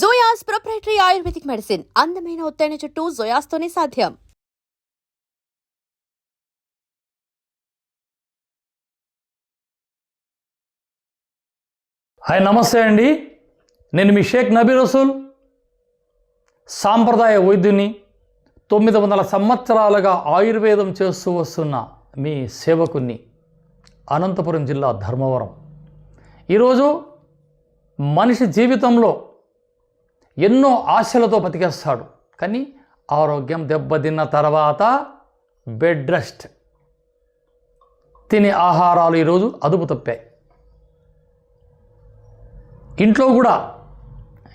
జోయాస్ proprietary ayurvedic medicine అందమైన ఒత్తైన చుట్టూ జోయాస్తోనే సాధ్యం. హాయ్ నమస్తే అండి. నేను మీ షేక్ నబీ రసూల్. సాంప్రదాయ వైద్యుని తొమ్మిది వందల సంవత్సరాలుగా ఆయుర్వేదం చేస్తూ వస్తున్న మీ సేవకుని అనంతపురం జిల్లా ధర్మవరం. ఈరోజు మనిషి జీవితంలో ఎన్నో ఆశలతో బతికేస్తాడు. కానీ ఆరోగ్యం దెబ్బతిన్న తర్వాత బెడ్ రెస్ట్. తినే ఆహారాలు ఈరోజు అదుపు తప్పాయి ఇంట్లో కూడా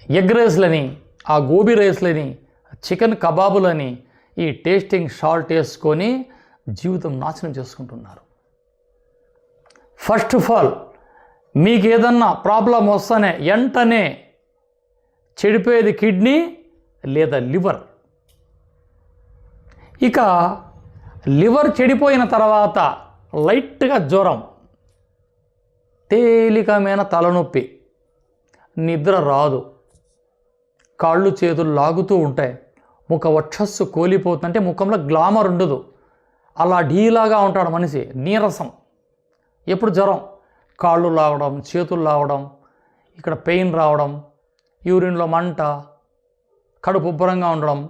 ఎగ్ రైస్లని ఆ గోబీ రైస్లని చికెన్ కబాబులని ఈ టేస్టింగ్ సాల్ట్ వేసుకొని జీవితం నాశనం చేసుకుంటున్నారు. ఫస్ట్ ఆఫ్ ఆల్ మీకు ఏదన్నా ప్రాబ్లం వస్తేనే వెంటనే చెడిపోయేది కిడ్నీ లేదా లివర్. ఇక లివర్ చెడిపోయిన తర్వాత లైట్గా జ్వరం తేలికమైన తలనొప్పి నిద్ర రాదు కాళ్ళు చేతులు లాగుతూ ఉంటాయి ముఖ వక్షస్సు కోలిపోతుందంటే ముఖంలో గ్లామర్ ఉండదు. అలా ఢీలాగా ఉంటాడు మనిషి నీరసం. ఎప్పుడు జ్వరం? కాళ్ళు లాగడం చేతులు లాగడం ఇక్కడ పెయిన్ రావడం యూరిన్లో మంట కడుపు ఉబ్బరంగా ఉండడం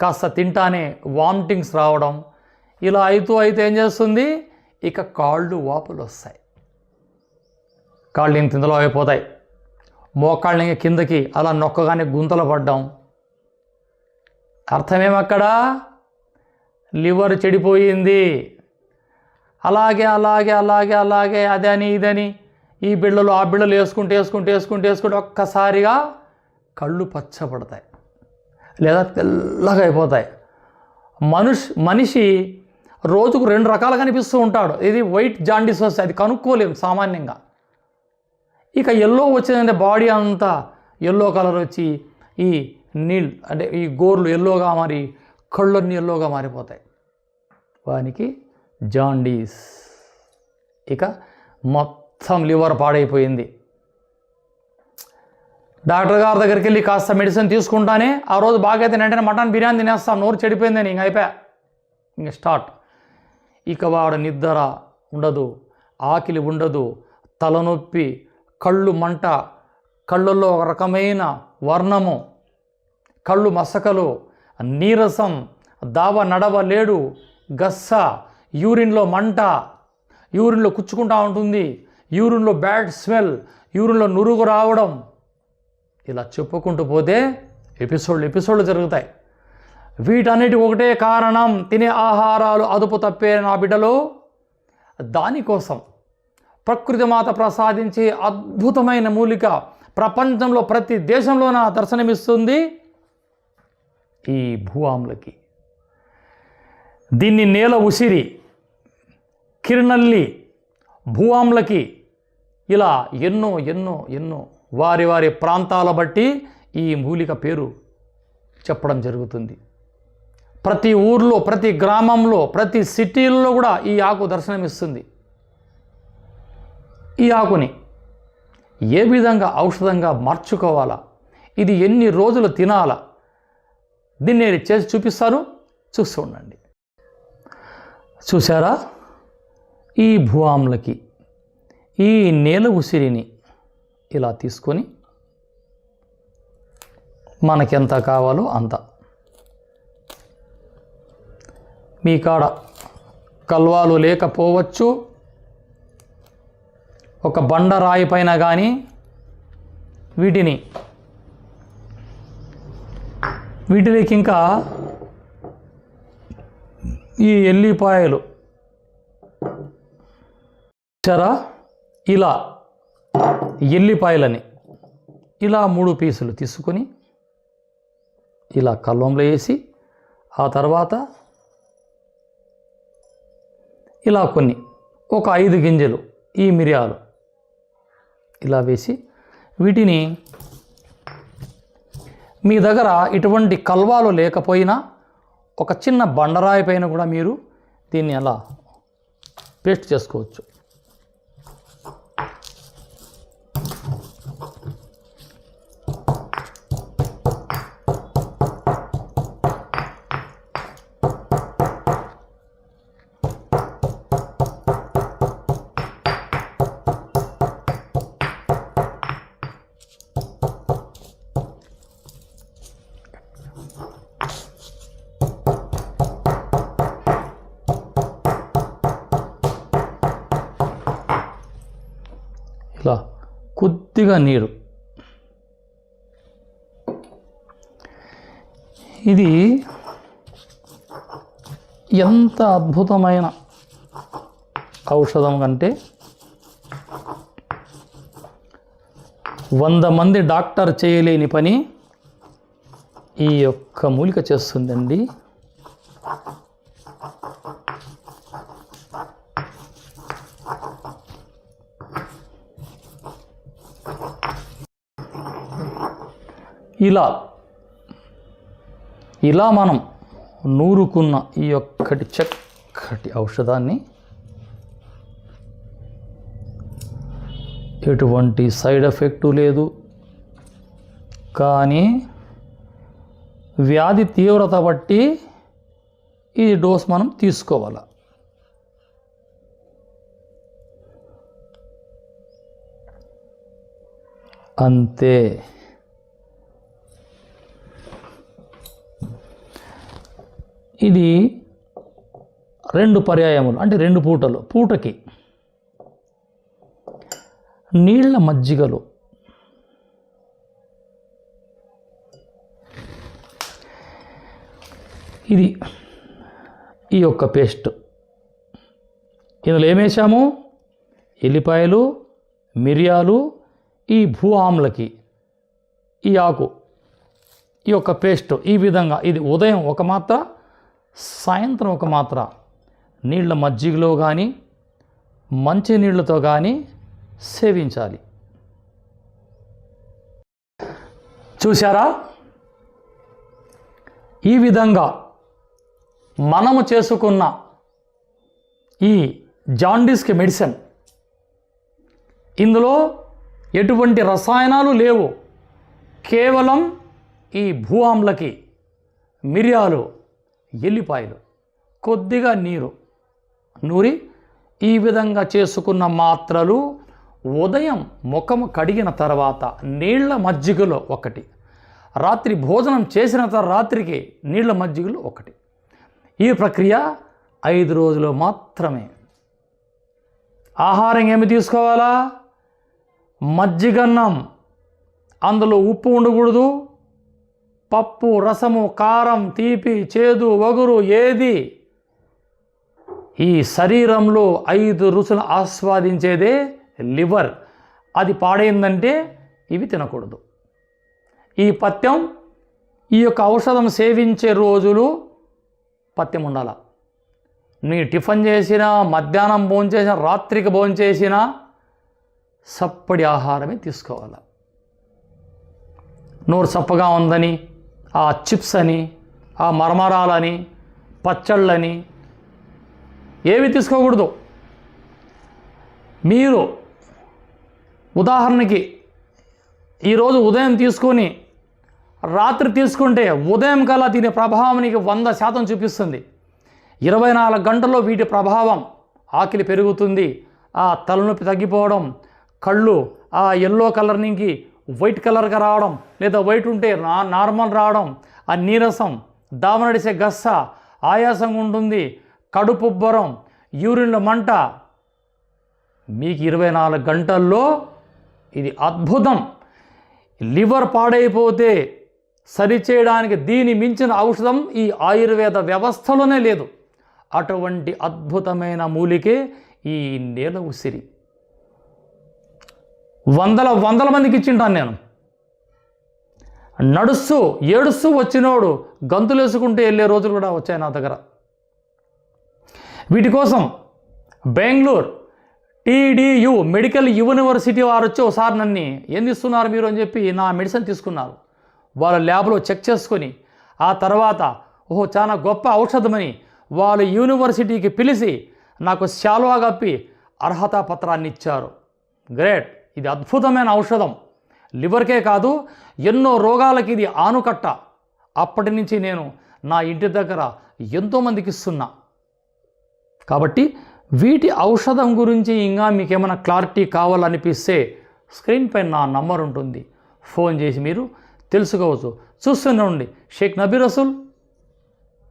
కాస్త తింటానే వామిటింగ్స్ రావడం ఇలా అవుతూ అయితే ఏం చేస్తుంది? ఇక కాళ్ళు వాపులు వస్తాయి. కాళ్ళు ఇంత ఇంతలో అయిపోతాయి. మోకాళ్ళ కిందకి అలా నొక్కగానే గుంతలు పడ్డం. అర్థమేమక్కడ? లివర్ చెడిపోయింది. అలాగే అలాగే అలాగే అలాగే అదని ఇదని ఈ బిళ్ళలు ఆ బిళ్ళలు వేసుకుంటూ వేసుకుంటూ వేసుకుంటూ వేసుకుంటూ ఒక్కసారిగా కళ్ళు పచ్చబడతాయి లేదా తెల్లగా అయిపోతాయి. మనుష్ మనిషి రోజుకు రెండు రకాలు కనిపిస్తూ ఉంటాడు. ఇది వైట్ జాండీస్ వస్తే అది కనుక్కోలేము సామాన్యంగా. ఇక ఎల్లో వచ్చిందంటే బాడీ అంతా ఎల్లో కలర్ వచ్చి ఈ నీళ్ళు అంటే ఈ గోర్లు ఎల్లోగా మారి కళ్ళన్నీ ఎల్లోగా మారిపోతాయి. వానికి జాండీస్. ఇక మొత్తం లివర్ పాడైపోయింది. డాక్టర్ గారి దగ్గరికి వెళ్ళి కాస్త మెడిసిన్ తీసుకుంటానే ఆ రోజు బాగైతే వెంటనే మటన్ బిర్యానీ తినేస్తాం. నోరు చెడిపోయిందని ఇంక అయిపోయా. ఇంక స్టార్ట్ ఇక వాడు నిద్ర ఉండదు ఆకిలి ఉండదు తలనొప్పి కళ్ళు మంట కళ్ళల్లో ఒక రకమైన వర్ణము కళ్ళు మసకలు నీరసం దావ నడవ లేడు గస్స యూరిన్లో మంట యూరిన్లో కుచ్చుకుంటా ఉంటుంది యూరిన్లో బ్యాడ్ స్మెల్ యూరిన్లో నురుగు రావడం ఇలా చెప్పుకుంటూ పోతే ఎపిసోడ్లు ఎపిసోడ్లు జరుగుతాయి. వీటన్నిటి ఒకటే కారణం తినే ఆహారాలు అదుపు తప్పే నా బిడ్డలో. దానికోసం ప్రకృతి మాత ప్రసాదించే అద్భుతమైన మూలిక ప్రపంచంలో ప్రతి దేశంలోన దర్శనమిస్తుంది ఈ భూఆమ్లకి. దీన్ని నేల ఉసిరి కిరణల్లి భూఆమ్లకి ఇలా ఎన్నో ఎన్నో ఎన్నో వారి వారి ప్రాంతాల బట్టి ఈ మూలిక పేరు చెప్పడం జరుగుతుంది. ప్రతి ఊర్లో ప్రతి గ్రామంలో ప్రతి సిటీల్లో కూడా ఈ ఆకు దర్శనమిస్తుంది. ఈ ఆకుని ఏ విధంగా ఔషధంగా మార్చుకోవాలా? ఇది ఎన్ని రోజులు తినాలా? దీన్ని నేను చేసి చూపిస్తాను. చూస్తూ ఉండండి. చూసారా ఈ భూఆమ్లకి ఈ నేల ఉసిరిని ఇలా తీసుకొని మనకెంత కావాలో అంత. మీ కాడ కల్వాలు లేకపోవచ్చు ఒక బండరాయి పైన కానీ వీటిని వీటిలోకి ఇంకా ఈ ఎల్లిపాయలు చరా ఇలా ఎల్లిపాయలని ఇలా మూడు పీసులు తీసుకొని ఇలా కల్వంలో వేసి ఆ తర్వాత ఇలా కొన్ని ఒక ఐదు గింజలు ఈ మిరియాలు ఇలా వేసి వీటిని మీ దగ్గర ఇటువంటి కల్వాలు లేకపోయినా ఒక చిన్న బండరాయి పైన కూడా మీరు దీన్ని అలా పేస్ట్ చేసుకోవచ్చు. కొద్దిగా నీరు. ఇది ఎంత అద్భుతమైన ఔషధం కంటే వంద మంది డాక్టర్ చేయలేని పని ఈ యొక్క మూలిక చేస్తుందండి. ఇలా. ఇలా మనం నూరుకున్న ఈ ఒక్కటి చక్కటి ఔషధాన్ని ఎటువంటి సైడ్ ఎఫెక్టు లేదు. కానీ వ్యాధి తీవ్రత బట్టి ఈ డోస్ మనం తీసుకోవాలి. అంతే. ఇది రెండు పర్యాయములు అంటే రెండు పూటలు పూటకి. నీళ్ళ మజ్జిగలు. ఇది ఈ యొక్క పేస్ట్. ఇందులో ఏమేసాము ఎల్లిపాయలు మిరియాలు ఈ భూ ఆమ్లకి ఈ ఆకు ఈ యొక్క పేస్ట్. ఈ విధంగా ఇది ఉదయం ఒక మాత్ర సాయంత్రం ఒక మాత్ర నీళ్ళ మజ్జిగలో కానీ మంచి నీళ్ళతో కానీ సేవించాలి. చూసారా ఈ విధంగా మనము చేసుకున్న ఈ జాండీస్కి మెడిసిన్ ఇందులో ఎటువంటి రసాయనాలు లేవు. కేవలం ఈ భూ ఆమ్లకి మిరియాలు ఎల్లిపాయలు కొద్దిగా నీరు. నూరి ఈ విధంగా చేసుకున్న మాత్రలు ఉదయం ముఖం కడిగిన తర్వాత నీళ్ళ మజ్జిగలో ఒకటి. రాత్రి భోజనం చేసిన తర్వాత రాత్రికి నీళ్ళ మజ్జిగలో ఒకటి. ఈ ప్రక్రియ ఐదు రోజులు మాత్రమే. ఆహారం ఏమి తీసుకోవాలా? మజ్జిగన్నం అందులో ఉప్పు ఉండకూడదు. పప్పు రసము కారం తీపి చేదు వగురు ఏది? ఈ శరీరంలో ఐదు రుచులు ఆస్వాదించేదే లివర్. అది పాడైందంటే ఇవి తినకూడదు. ఈ పథ్యం ఈ యొక్క ఔషధం సేవించే రోజులు పథ్యం ఉండాల. నీ టిఫిన్ చేసినా మధ్యాహ్నం భోంచేసినా రాత్రికి భోంచేసినా సప్పడి ఆహారమే తీసుకోవాలి. నోరు చప్పగా ఉందని ఆ చిప్స్ అని ఆ మరమరాలని పచ్చళ్ళని ఏవి తీసుకోకూడదు. మీరు ఉదాహరణకి ఈరోజు ఉదయం తీసుకొని రాత్రి తీసుకుంటే ఉదయం కల్లా దీని ప్రభావం నీకు వంద శాతం చూపిస్తుంది. ఇరవై నాలుగు గంటల్లో వీటి ప్రభావం ఆకలి పెరుగుతుంది. ఆ తలనొప్పి తగ్గిపోవడం కళ్ళు ఆ ఎల్లో కలర్ నుంచి వైట్ కలర్గా రావడం లేదా వైట్ ఉంటే నా నార్మల్ రావడం ఆ నీరసం దావనడిసే గస్స ఆయాసంగా ఉంటుంది కడుపుబ్బరం యూరిన్ల మంట. మీకు ఇరవై నాలుగు గంటల్లో ఇది అద్భుతం. లివర్ పాడైపోతే సరిచేయడానికి దీని మించిన ఔషధం ఈ ఆయుర్వేద వ్యవస్థలోనే లేదు. అటువంటి అద్భుతమైన మూలికే ఈ నేల ఉసిరి. వందల వందల మందికి ఇచ్చింటాను నేను. నడుస్తూ ఏడుస్తూ వచ్చినోడు గంతులేసుకుంటూ వెళ్ళే రోజులు కూడా వచ్చాయి నా దగ్గర. వీటి కోసం బెంగళూరు టీడీయు మెడికల్ యూనివర్సిటీ వారు వచ్చి ఒకసారి నన్ను ఏం ఇస్తున్నారు మీరు? అని చెప్పి నా మెడిసిన్ తీసుకున్నారు. వాళ్ళ ల్యాబ్లో చెక్ చేసుకొని ఆ తర్వాత ఓహో చాలా గొప్ప ఔషధమని వాళ్ళ యూనివర్సిటీకి పిలిచి నాకు శాలువా కప్పి అర్హతా పత్రాన్ని ఇచ్చారు. గ్రేట్. ఇది అద్భుతమైన ఔషధం. లివర్కే కాదు ఎన్నో రోగాలకి ఇది ఆనుకట్ట. అప్పటి నుంచి నేను నా ఇంటి దగ్గర ఎంతోమందికి ఇస్తున్నా. కాబట్టి వీటి ఔషధం గురించి ఇంకా మీకేమైనా క్లారిటీ కావాలనిపిస్తే స్క్రీన్ పైన నా నంబర్ ఉంటుంది. ఫోన్ చేసి మీరు తెలుసుకోవచ్చు. చూస్తూనే ఉండి Sheikh Nabi Rasool